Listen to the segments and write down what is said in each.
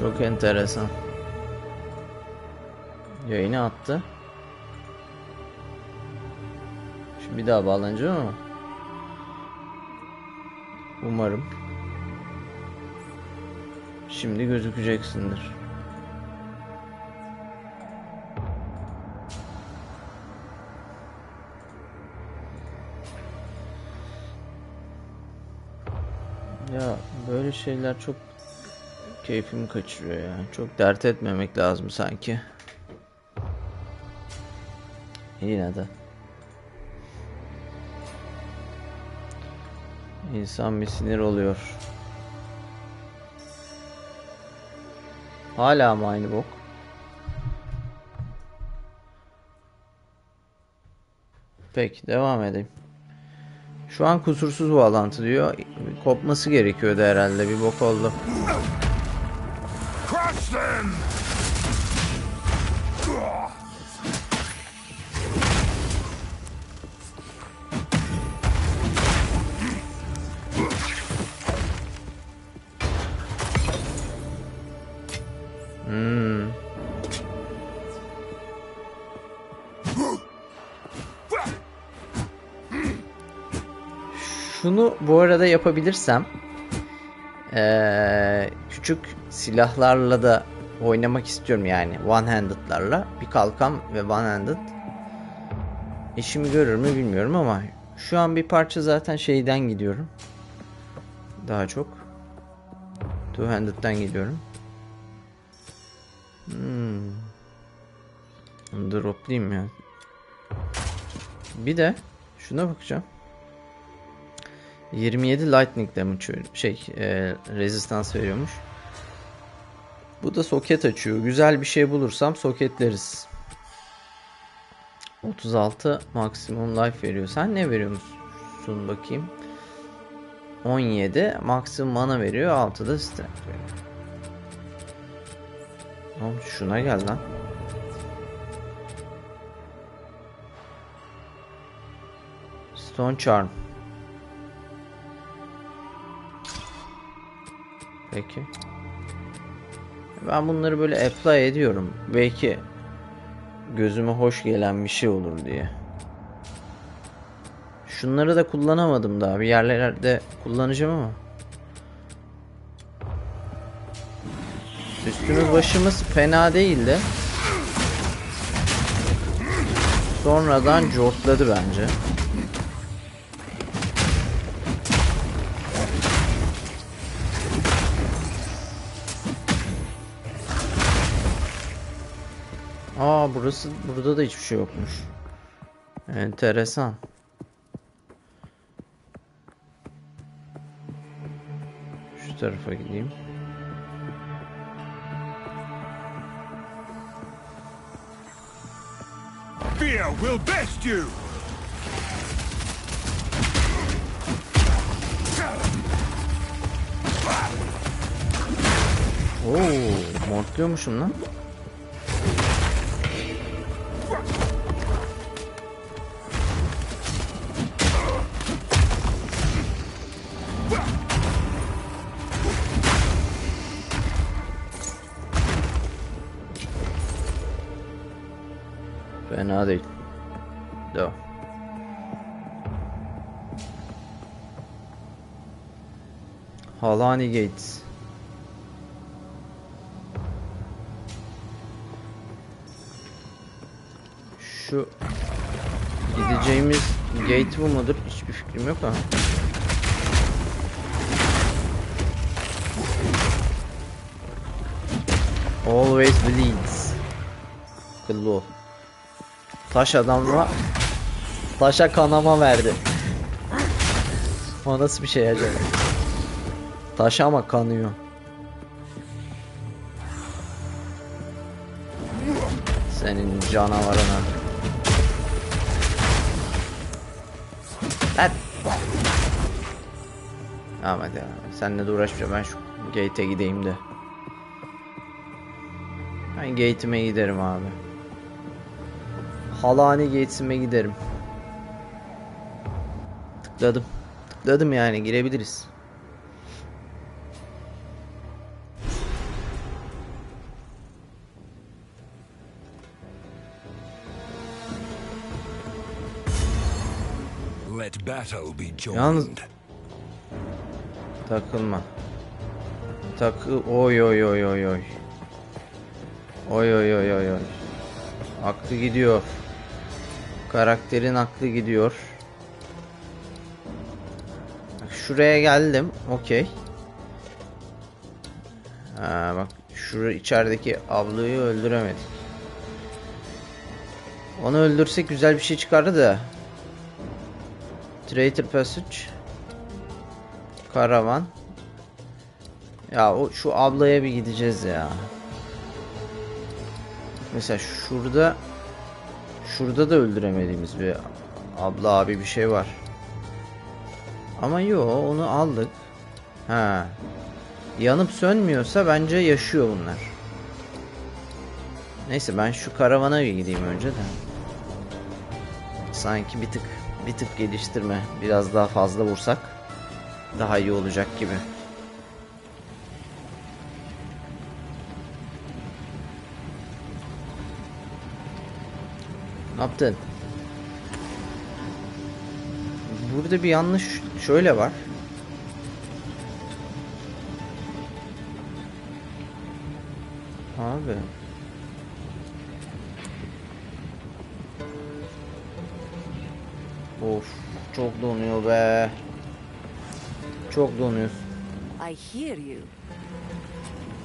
Çok enteresan. Yayını attı. Şimdi bir daha bağlanacağım ama. Umarım. Şimdi gözükeceksindir. Ya böyle şeyler çok keyfimi kaçırıyor ya. Çok dert etmemek lazım sanki. Yine de. İnsan bir sinir oluyor. Hala mı aynı bok? Peki devam edeyim. Şu an kusursuz bağlantı diyor. Kopması gerekiyordu herhalde. Bir bok oldu. Them! Hmm. Şunu bu arada yapabilirsem eee, küçük silahlarla da oynamak istiyorum yani one handed'larla bir kalkan ve one handed işimi görür mü bilmiyorum ama şu an bir parça zaten şeyden gidiyorum daha çok two handed'dan gidiyorum Hmm. Droplayayım ya. Bir de şuna bakacağım. 27 lightning damage şey e, rezistans veriyormuş. Bu da soket açıyor. Güzel bir şey bulursam soketleriz. 36 maksimum life veriyor. Sen ne veriyor musun bakayım? 17 maksimum mana veriyor. 6 da strength veriyor. Oğlum şuna gel lan. Stone Charm. Peki. Ben bunları böyle apply ediyorum. Belki gözüme hoş gelen bir şey olur diye. Şunları da kullanamadım daha. Bir yerlerde kullanacağım ama. Üstümüz başımız fena değildi. Sonradan cortladı bence. Aa burası burada da hiçbir şey yokmuş. Enteresan. Şu tarafa gideyim. Fear will best you! Oo, mortluyormuşum lan. Halani Gates. Şu gideceğimiz gate bu mudur? Hiçbir fikrim yok ama. Always bleeds. Akıllı ol. Taş adamla taşa kanama verdi. O nasıl bir şey acaba? Taş ama kanıyor. Senin canavarına. Lan. Hadi ya. Seninle de uğraşmayacağım. Ben şu gate'e gideyim de. Ben gate'ime giderim abi. Halani gates'ime giderim. Tıkladım. Tıkladım yani girebiliriz. Yalnız-. Takılma. Takı oy oy oy oy oy. Oy oy oy oy oy. Aklı gidiyor. Karakterin aklı gidiyor. Şuraya geldim. Okey. Bak şu içerideki ablayı öldüremedik. Onu öldürsek güzel bir şey çıkardı da. Traitor Passage. Karavan. Ya o şu ablaya bir gideceğiz ya. Mesela şurada şurada da öldüremediğimiz bir abla abi bir şey var. Ama yo onu aldık. Ha. Yanıp sönmüyorsa bence yaşıyor bunlar. Neyse ben şu karavana bir gideyim önce de. Sanki bir tık bir tık geliştirme biraz daha fazla vursak daha iyi olacak gibi. Ne yaptın? Burada bir yanlış şöyle var. Abi. Of çok donuyor be. Çok donuyor. I hear you.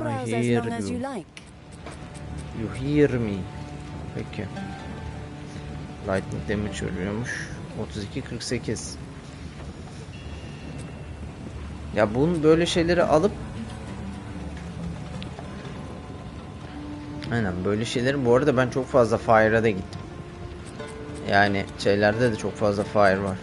Browse as long as you like. You hear me. Peki. Lightning damage ölüyormuş. 32 48. Ya bunun böyle şeyleri alıp Aynen böyle şeyleri bu arada ben çok fazla fire'a da gittim. Yani şeylerde de çok fazla fire var.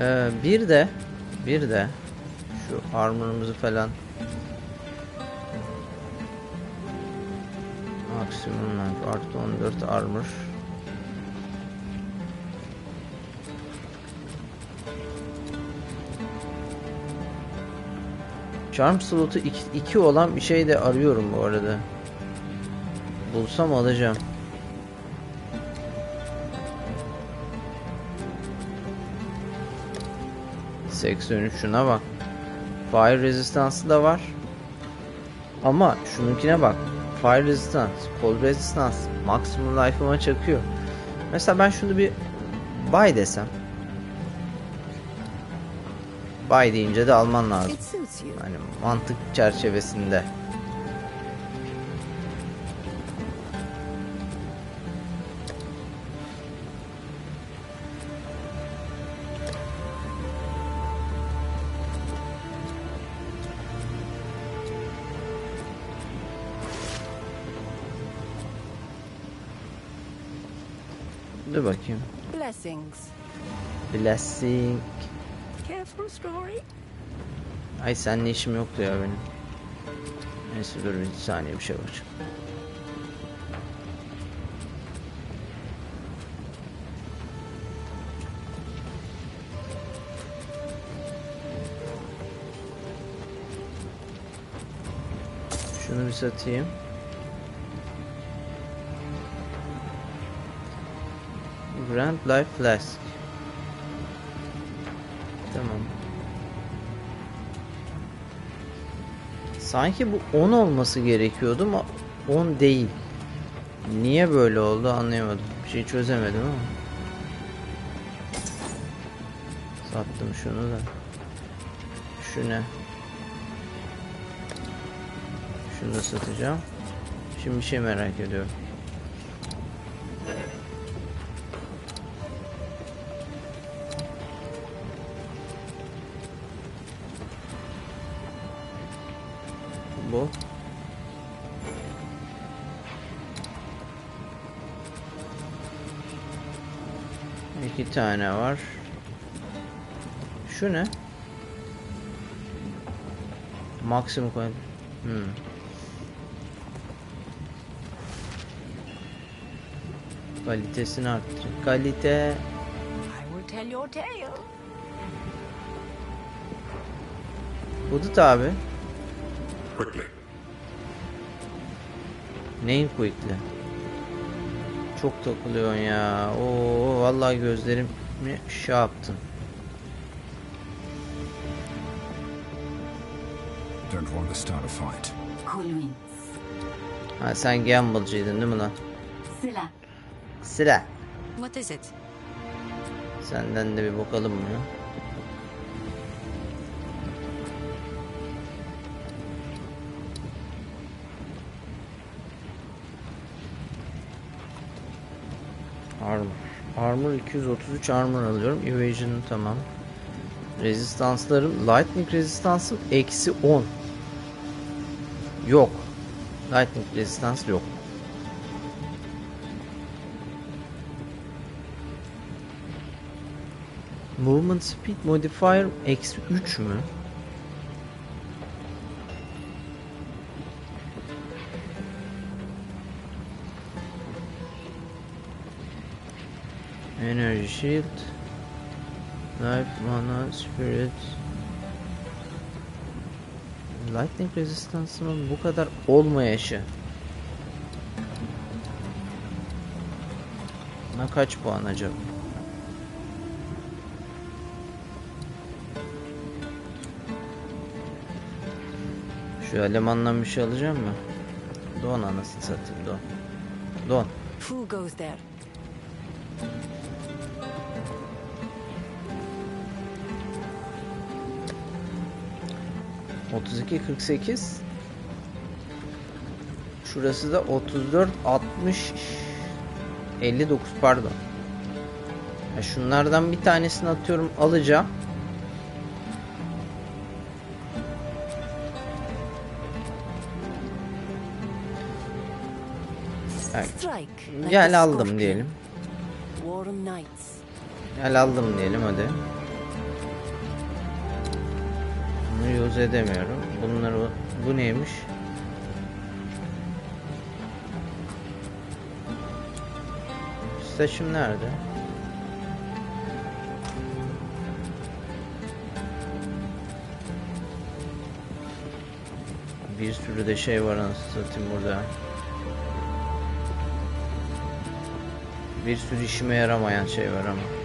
Ee, bir de bir de şu armor'ımızı falan Maksimum artı 14 armor. Charm slotu 2 olan bir şey de arıyorum bu arada. Bulsam alacağım. ...83 şuna bak. Fire resistance'ı da var. Ama şununkine bak. Fire resistance, cold resistance, maximum life'ıma çakıyor. Mesela ben şunu bir buy desem. Buy deyince de alman lazım. Hani mantık çerçevesinde. Dur bakayım. Blessings. Blessing. Ay seninle işim yoktu ya benim. Neyse dur bir saniye bir şey var. Şunu bir satayım. Grand Life Flask. Tamam. Sanki bu 10 olması gerekiyordu ama 10 değil. Niye böyle oldu anlayamadım. Bir şey çözemedim ama. Sattım şunu da. Şu ne? Şunu da satacağım. Şimdi bir şey merak ediyorum. İki tane var. Şu ne? Maksimum koy. Hmm. Kalitesini arttır. Kalite I will tell your tale. Hudut abi. Quickly. Neyin quickly? Çok takılıyorsun ya. Oo vallahi gözlerimi şey yaptın. Don't want to start a fight. Ha sen gamble'cıydın değil mi lan? Silah. Silah. What is it? Senden de bir bakalım mı? Armor. Armor 233 armor alıyorum. Evasion'ım tamam. Rezistanslarım. Lightning rezistansım eksi 10. Yok. Lightning rezistans yok. Movement speed modifier eksi 3 mü? Energy shield Life mana spirit Lightning rezistansımın bu kadar olmayışı Buna kaç puan acaba? Şu elemandan bir şey alacağım mı? Don anasını satayım don. Don. Who goes there? Otuz iki kırk sekiz. Şurası da 34 60 59 pardon. Ya şunlardan bir tanesini atıyorum alacağım. Gel aldım diyelim. Gel aldım diyelim hadi. Bunu use edemiyorum. Bunları bu neymiş? Seçim nerede? Bir sürü de şey var anasını satayım burada. Bir sürü işime yaramayan şey var ama.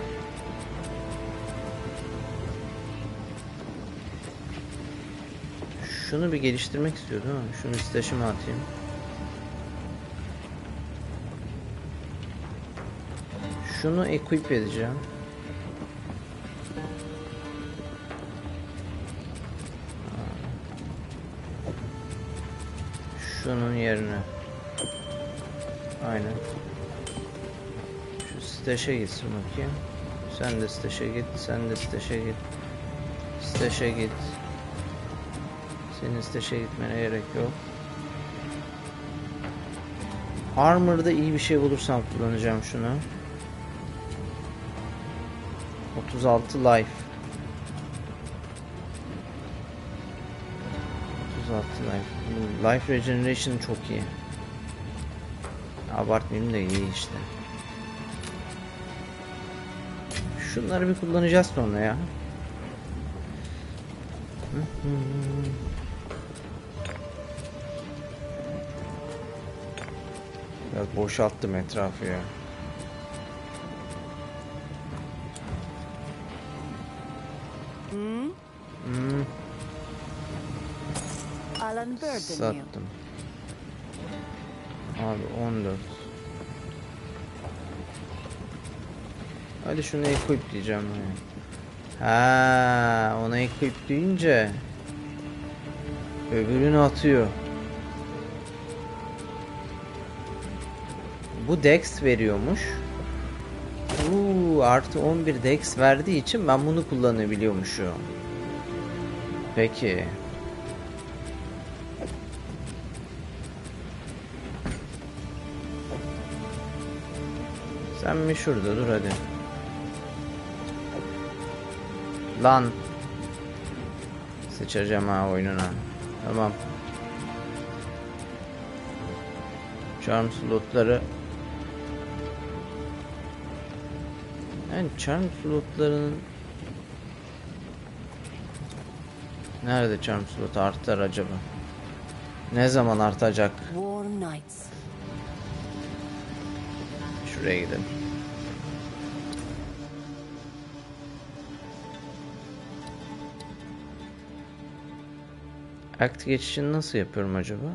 Şunu bir geliştirmek istiyordum ama şunu isteşime atayım. Şunu equip edeceğim. Şunun yerine. Aynen. Şu stash'e gitsin bakayım. Sen de stash'e git, sen de stash'e git. Stash'e git. Senin stash'e gitmene gerek yok. Armor'da iyi bir şey bulursam kullanacağım şunu. 36 life. 36 life. Life regeneration çok iyi. Abartmayayım da iyi işte. Şunları bir kullanacağız sonra ya. Biraz boşalttım etrafı ya. Hmm? Hmm, sattım. Abi 14. Hadi şunu equip diyeceğim. yani. Ha, ona equip deyince öbürünü atıyor. Bu dex veriyormuş. Uuu, artı 11 dex verdiği için ben bunu kullanabiliyormuşum. Peki. Sen mi şurada dur hadi. Lan. Sıçacağım ha oyununa. Tamam. Charm slotları Yani charm slotlarının Nerede charm slot artar acaba? Ne zaman artacak? Şuraya gidelim. Act geçişini nasıl yapıyorum acaba?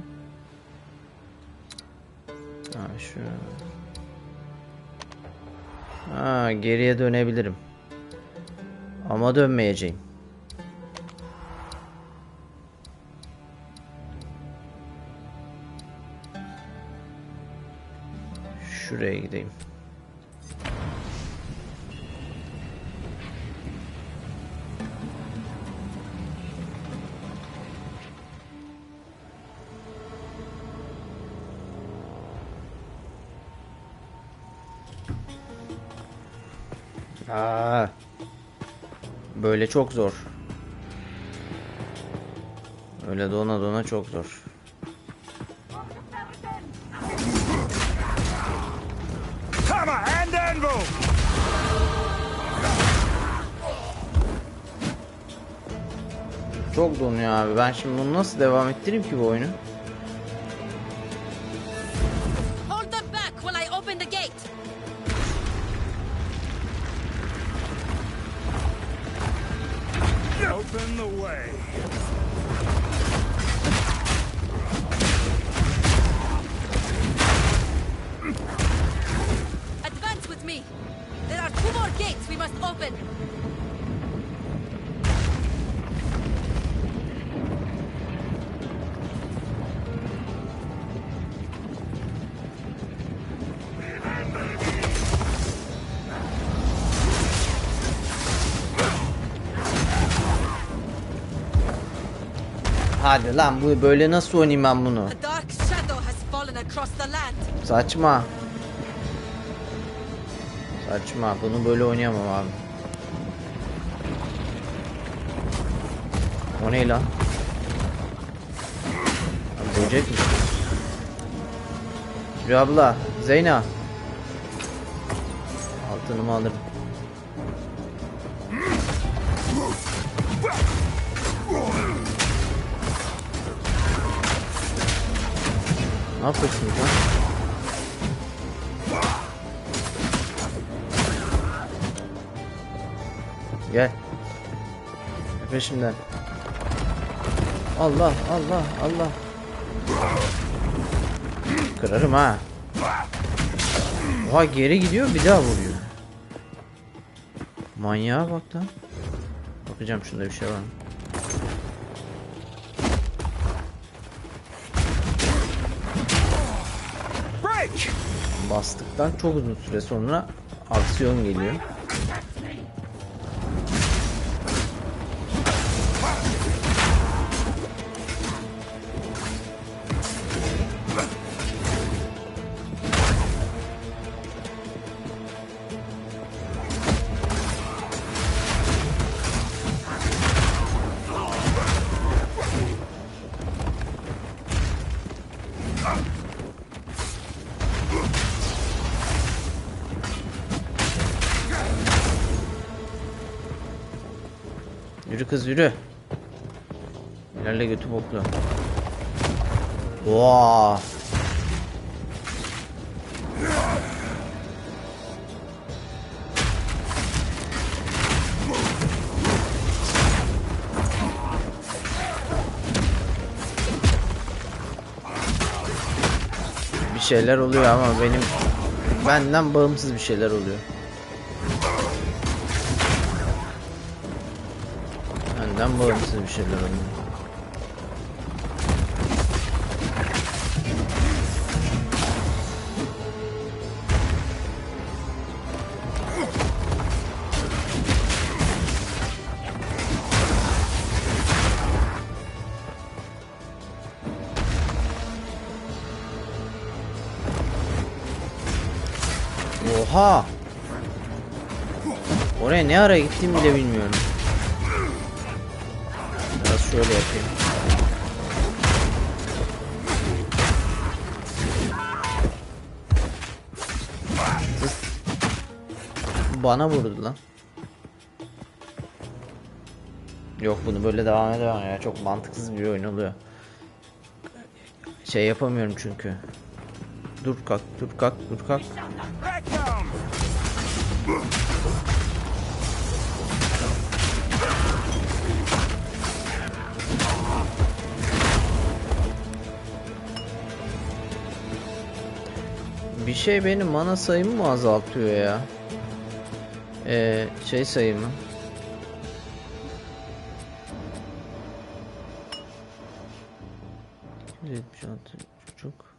Ha şu. Ha geriye dönebilirim. Ama dönmeyeceğim. Şuraya gideyim. Böyle çok zor. Öyle dona dona çok zor. Çok donuyor abi. Ben şimdi bunu nasıl devam ettireyim ki bu oyunu? Hadi lan bu böyle nasıl oynayayım ben bunu? Saçma. Saçma. Bunu böyle oynayamam abi. O ne lan? Abi böcek mi? Yürü abla. Zeyna. Altınımı alırım. Ne yapıyorsunuz lan? Gel. Peşimden. Allah Allah Allah. Kırarım ha. Oha geri gidiyor bir daha vuruyor. Manyağa bak lan. Bakacağım şunda bir şey var mı? Bastıktan çok uzun süre sonra aksiyon geliyor. Yürü kız yürü. İlerle götü boklu. Vaa. Bir şeyler oluyor ama benim benden bağımsız bir şeyler oluyor. Benden bağımsız bir şeyler oluyor. Oha! Oraya ne ara gittiğimi bile bilmiyorum. Şöyle yapayım. Bana vurdu lan. Yok bunu böyle devam edemem ya. Çok mantıksız bir oyun oluyor. Şey yapamıyorum çünkü. Dur kalk, dur kalk, dur kalk. Şey benim mana sayımı mı azaltıyor ya? Ee, şey sayımı. Çocuk.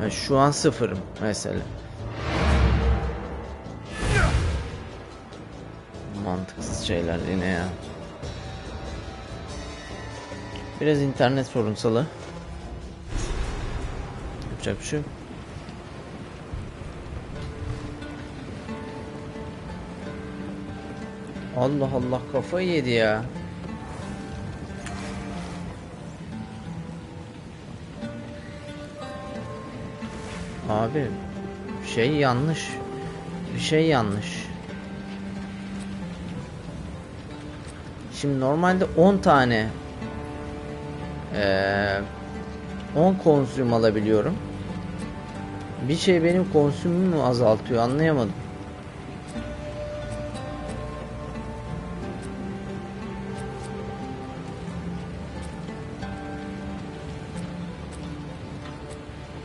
Ha, şu an sıfırım mesela. Şeyler yine ya. Biraz internet sorunsalı. Yapacak bir şey yok. Allah Allah kafayı yedi ya. Abi şey yanlış. Bir şey yanlış. Şimdi normalde 10 tane eee 10 konsüm alabiliyorum. Bir şey benim konsümümü azaltıyor anlayamadım.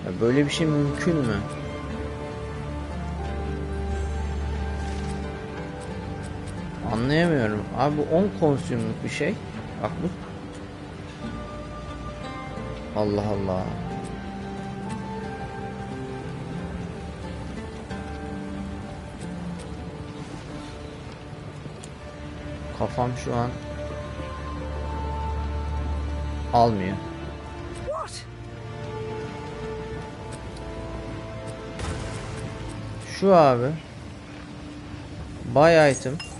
Ya böyle bir şey mümkün mü? Anlayamıyorum. Abi bu 10 konsümlük bir şey. Bak bu. Allah Allah. Kafam şu an almıyor. What? Şu abi. Buy item.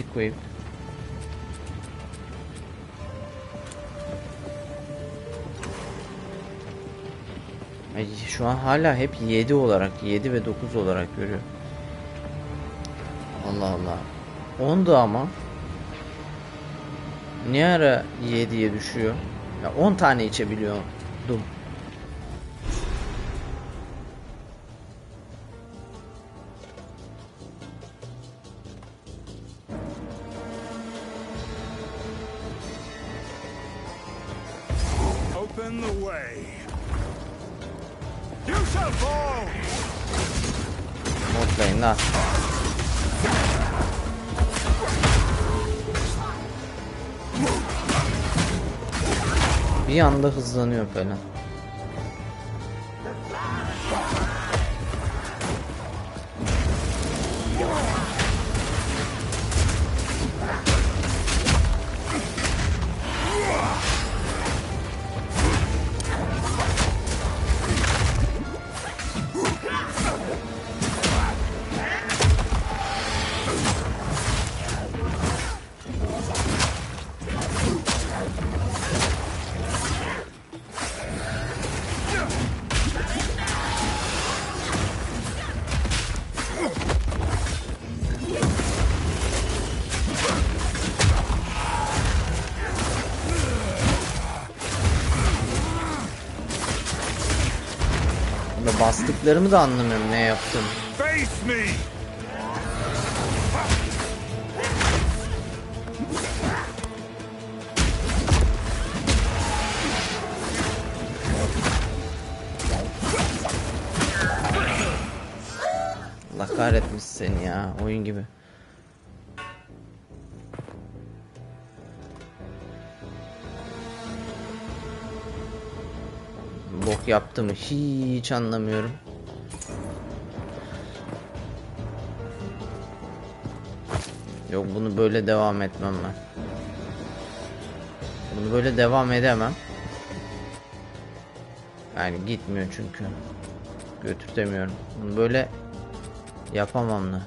Equip. Ay, şu an hala hep 7 olarak 7 ve 9 olarak görüyor. Allah Allah. 10'du ama. Niye ara 7'ye düşüyor? Ya 10 tane içebiliyordum. Anda hızlanıyor falan. Bastıklarımı da anlamıyorum ne yaptım. Allah kahretmiş seni ya oyun gibi. Bok yaptı hiç anlamıyorum. Yok bunu böyle devam etmem ben. Bunu böyle devam edemem. Yani gitmiyor çünkü. Götürtemiyorum. Bunu böyle yapamam da.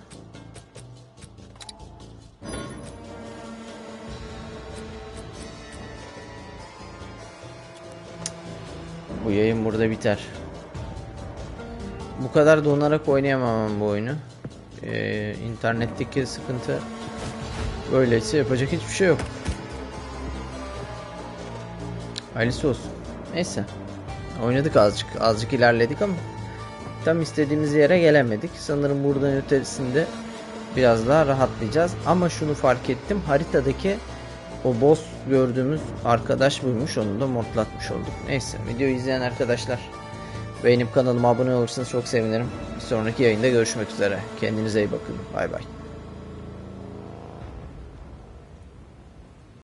Bu yayın burada biter. Bu kadar donarak oynayamam bu oyunu. Ee, internetteki sıkıntı böyleyse yapacak hiçbir şey yok. Hayırlısı olsun. Neyse. Oynadık azıcık. Azıcık ilerledik ama tam istediğimiz yere gelemedik. Sanırım buradan ötesinde biraz daha rahatlayacağız. Ama şunu fark ettim. Haritadaki o boss gördüğümüz arkadaş buymuş. Onu da modlatmış olduk. Neyse. Videoyu izleyen arkadaşlar beğenip kanalıma abone olursanız çok sevinirim. Bir sonraki yayında görüşmek üzere. Kendinize iyi bakın. Bay bay.